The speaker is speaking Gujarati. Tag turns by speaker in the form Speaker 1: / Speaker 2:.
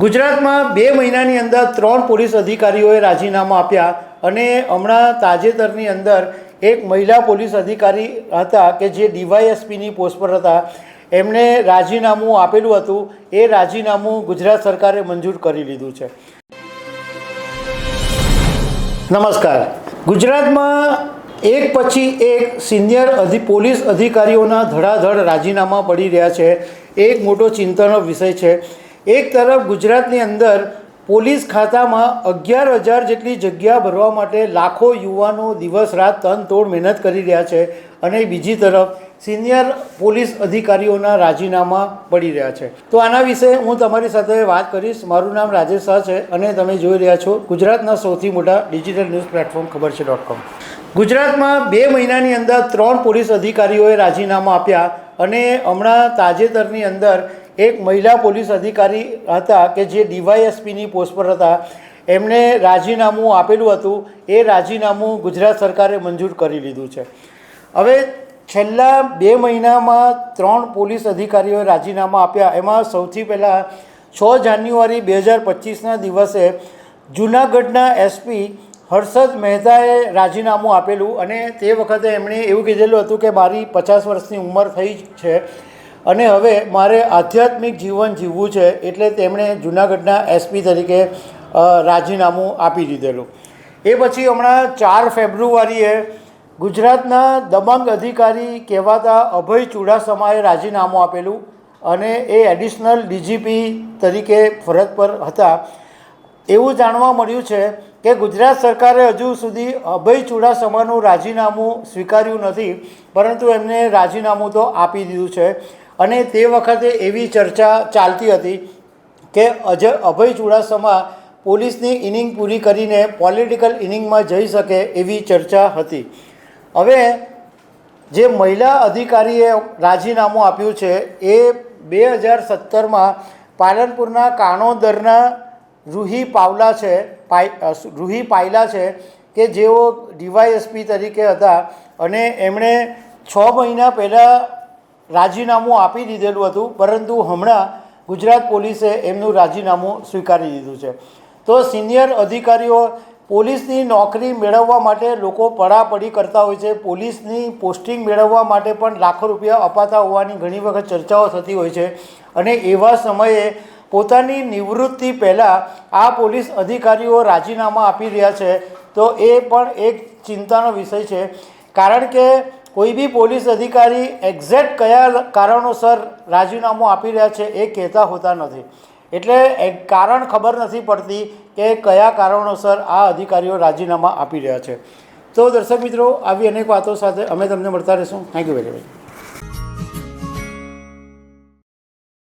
Speaker 1: ગુજરાતમાં બે મહિનાની અંદર ત્રણ પોલીસ અધિકારીઓએ રાજીનામું આપ્યા અને હમણાં તાજેતરની અંદર એક મહિલા પોલીસ અધિકારી હતા કે જે ડીવાયએસપીની પોસ્ટ પર હતા, એમણે રાજીનામું આપેલું હતું. એ રાજીનામું ગુજરાત સરકારે મંજૂર કરી લીધું છે. નમસ્કાર. ગુજરાતમાં એક પછી એક સિનિયર અધિ, પોલીસ અધિકારીઓના ધડાધડ રાજીનામા પડી રહ્યા છે. એક મોટો ચિંતાનો વિષય છે. એક તરફ ગુજરાતની અંદર પોલીસ ખાતામાં અગિયાર હજાર જેટલી જગ્યા ભરવા માટે લાખો યુવાનો દિવસ રાત તન તોડ મહેનત કરી રહ્યા છે અને બીજી તરફ સિનિયર પોલીસ અધિકારીઓના રાજીનામા પડી રહ્યા છે. તો આના વિશે હું તમારી સાથે વાત કરીશ. મારું નામ રાજેશ શાહ છે અને તમે જોઈ રહ્યા છો ગુજરાતના સૌથી મોટા ડિજિટલ ન્યૂઝ પ્લેટફોર્મ ખબર છે ડોટ કોમ. ગુજરાતમાં બે મહિનાની અંદર ત્રણ પોલીસ અધિકારીઓએ રાજીનામા આપ્યા અને હમણાં તાજેતરની અંદર એક મહિલા પોલીસ અધિકારી હતા કે જે ડીવાયએસપીની પોસ્ટ પર હતા, એમણે રાજીનામું આપેલું હતું. એ રાજીનામું ગુજરાત સરકારે મંજૂર કરી લીધું છે. હવે છેલ્લા બે મહિનામાં ત્રણ પોલીસ અધિકારીઓએ રાજીનામા આપ્યા. એમાં સૌથી પહેલાં છ જાન્યુઆરી બે હજાર પચીસના દિવસે જૂનાગઢના એસપી હર્ષદ મહેતાએ રાજીનામું આપેલું અને તે વખતે એમણે એવું કીધેલું હતું કે મારી પચાસ વર્ષની ઉંમર થઈ છે. અને હવે મારે આધ્યાત્મિક જીવન જીવવું છે એટલે તેમણે જૂનાગઢના એસપી તરીકે રાજીનામું આપી દીધેલું. એ પછી હમણાં ચાર ફેબ્રુઆરીએ ગુજરાતના દબંગ અધિકારી કહેવાતા અભય ચુડાસમાએ રાજીનામું આપેલું અને એ એડિશનલ ડીજીપી તરીકે ફરજ પર હતા. એવું જાણવા મળ્યું છે કે ગુજરાત સરકારે હજુ સુધી અભય ચુડાસમાનું રાજીનામું સ્વીકાર્યું નથી, પરંતુ એમને રાજીનામું તો આપી દીધું છે. અને તે વખતે એવી ચર્ચા ચાલતી હતી કે અજય અભય ચુડાસમા પોલીસની ઇનિંગ પૂરી કરીને પોલિટિકલ ઇનિંગમાં જઈ શકે એવી ચર્ચા હતી. હવે જે મહિલા અધિકારીએ રાજીનામું આપ્યું છે એ બે હજાર સત્તરમાં પાલનપુરના કાણોદરના રૂહી પાવલા છે રૂહી પાયલા છે કે જેઓ ડીવાયએસપી તરીકે હતા અને એમણે છ મહિના પહેલાં રાજીનામું આપી દીધેલું હતું, પરંતુ હમણાં ગુજરાત પોલીસે એમનું રાજીનામું સ્વીકારી દીધું છે. તો સિનિયર અધિકારીઓ પોલીસની નોકરી મેળવવા માટે લોકો પડાપડી કરતા હોય છે. પોલીસની પોસ્ટિંગ મેળવવા માટે પણ લાખો રૂપિયા અપાતા હોવાની ઘણી વખત ચર્ચાઓ થતી હોય છે. અને એવા સમયે પોતાની નિવૃત્તિ પહેલાં આ પોલીસ અધિકારીઓ રાજીનામા આપી રહ્યા છે. તો એ પણ એક ચિંતાનો વિષય છે. કારણ કે કોઈ બી પોલીસ અધિકારી એક્ઝેક્ટ કયા કારણોસર રાજીનામું આપી રહ્યા છે એ કહેતા હોતા નથી. એટલે કારણ ખબર નથી પડતી કે કયા કારણોસર આ અધિકારીઓ રાજીનામા આપી રહ્યા છે. તો દર્શક મિત્રો, આવી અનેક વાતો સાથે અમે તમને મળતા રહીશું. Thank you very much